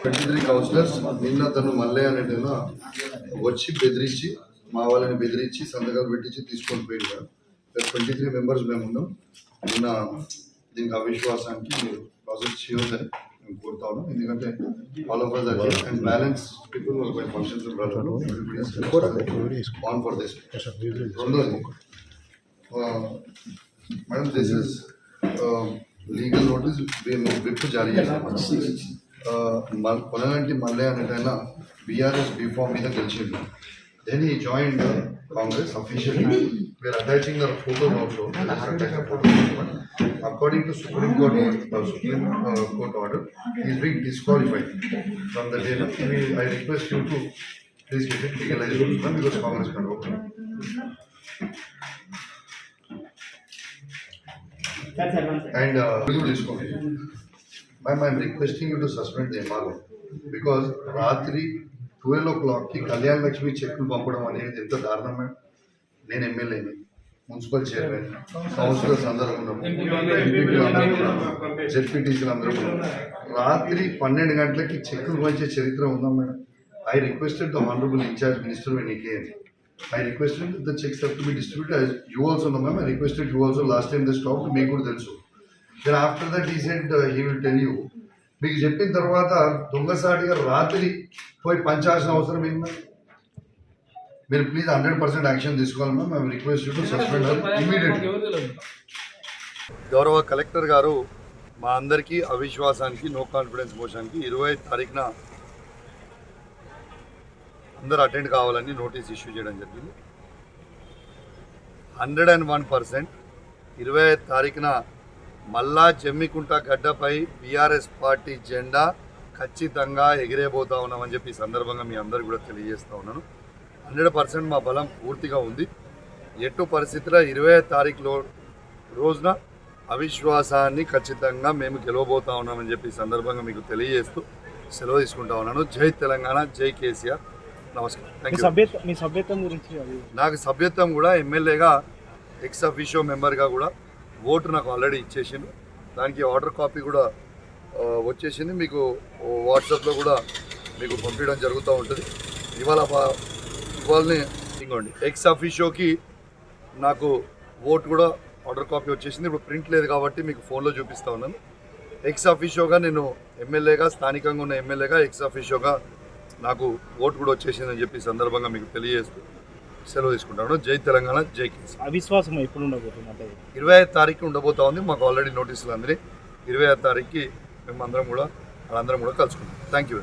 Twenty three counsellors నిన్న తను మల్లయ్య అనేటైనా వచ్చి బెదిరించి మా వాళ్ళని బెదిరించి సంతకాలు పెట్టించి తీసుకొని పోయింది ట్వంటీ త్రీ మెంబర్స్ మేము ఉన్నాం. నిన్న దీనికి అవిశ్వాసానికి మీరు ప్రాసెస్ చేయొద్దని మేము కోరుతా ఉన్నాం. ఎందుకంటే all of us and balance people వాళ్ళకి ఫంక్షన్స్ ఆన్ ఫర్ దిస్ రెండోది madam this is legal notice మేము విప్ జారీ చేస్తాం కొనగంటి మల్లయ్య అనేటైనా బీఆర్ఎస్ బీఫామ్ మీద గెలిచిండు then he join Congress officially we're attaching their photo also according to supreme court supreme court order is being disqualified from the day I request you to please get it legalize because Congress and తీసుకోండి ma'am I'm requesting you to suspend the MRO because రాత్రి twelve ఓ క్లాక్కి కళ్యాణ్ లక్ష్మి చెక్కులు పంపడం అనేది ఎంత దారుణం madam నేను ఎమ్మెల్యేని మున్సిపల్ చైర్మన్ కౌన్సిలర్స్ అందరూ ఉన్నాము ఎంపీపీలు అందరూ జెడ్పీటీసీలు రాత్రి పన్నెండు గంటలకి చెక్కులు పంచే చరిత్ర ఉందా madam? I requested the honourable incharge minister when he came I requested the checks have to be distributed as you also know ma'am, I requested you also last time they stopped, మీకు కూడా తెలుసు then after that he said uh, he will tell you మీకు చెప్పిన తర్వాత దొంగసాటిగా రాత్రి పోయి పంచాల్సిన అవసరం ఏంటి మీరు ప్లీజ్ హండ్రెడ్ పర్సెంట్ యాక్షన్ తీసుకోవాలి మ్యామ్ మేము రిక్వెస్ట్ టు సస్పెండ్ ఇమీడియట్లీ గౌరవ కలెక్టర్ గారు మా అందరికీ అవిశ్వాసానికి నో కాన్ఫిడెన్స్ మోషన్కి ఇరవై తారీఖున అందరూ అటెండ్ కావాలని నోటీస్ ఇష్యూ చేయడం జరిగింది. Hundred and one percent. ఇరవై ఐదు తారీఖున మళ్ళా జమ్మికుంట గడ్డపై బీఆర్ఎస్ పార్టీ జెండా ఖచ్చితంగా ఎగిరేబోతా ఉన్నామని చెప్పి ఈ సందర్భంగా మీ అందరు కూడా తెలియజేస్తూ ఉన్నాను. హండ్రెడ్ పర్సెంట్ మా బలం పూర్తిగా ఉంది. ఎటు పరిస్థితిలో ఇరవై ఐదు తారీఖులో రోజున అవిశ్వాసాన్ని ఖచ్చితంగా మేము గెలవబోతా ఉన్నామని చెప్పి సందర్భంగా మీకు తెలియజేస్తూ సెలవు తీసుకుంటా ఉన్నాను. జై తెలంగాణ జై కేసీఆర్. నమస్కారం. మీ సభ్యత్వం మీ సభ్యత్వం గురించి నాకు సభ్యత్వం కూడా ఎమ్మెల్యేగా ఎక్స్ అఫీషియో మెంబర్గా కూడా ఓటు నాకు ఆల్రెడీ ఇచ్చేసిండు. దానికి ఆర్డర్ కాపీ కూడా వచ్చేసింది. మీకు వాట్సాప్లో కూడా మీకు పంపించడం జరుగుతూ ఉంటుంది. ఇవాళ ఇవాళనే ఇంకోండి. ఎక్స్ అఫీషియోకి నాకు ఓటు కూడా ఆర్డర్ కాపీ వచ్చేసింది. ఇప్పుడు ప్రింట్ లేదు కాబట్టి మీకు ఫోన్లో చూపిస్తా ఉన్నాను. ఎక్స్ అఫీషియోగా నేను ఎమ్మెల్యేగా స్థానికంగా ఉన్న ఎమ్మెల్యేగా ఎక్స్ అఫీషియోగా నాకు ఓటు కూడా వచ్చేసిందని చెప్పి సందర్భంగా మీకు తెలియజేస్తూ సెలవు తీసుకుంటాను. జై తెలంగాణ జై కేసీ అవిశ్వాసం ఎప్పుడు ఉండబోతుంది ఇరవై ఐదు తారీఖు ఉండబోతా ఉంది. మాకు ఆల్రెడీ నోటీసులు అందినాయి ఇరవై ఐదు తారీఖుకి మేము అందరం కూడా వాళ్ళందరం కూడా కలుసుకుంటాం. Thank you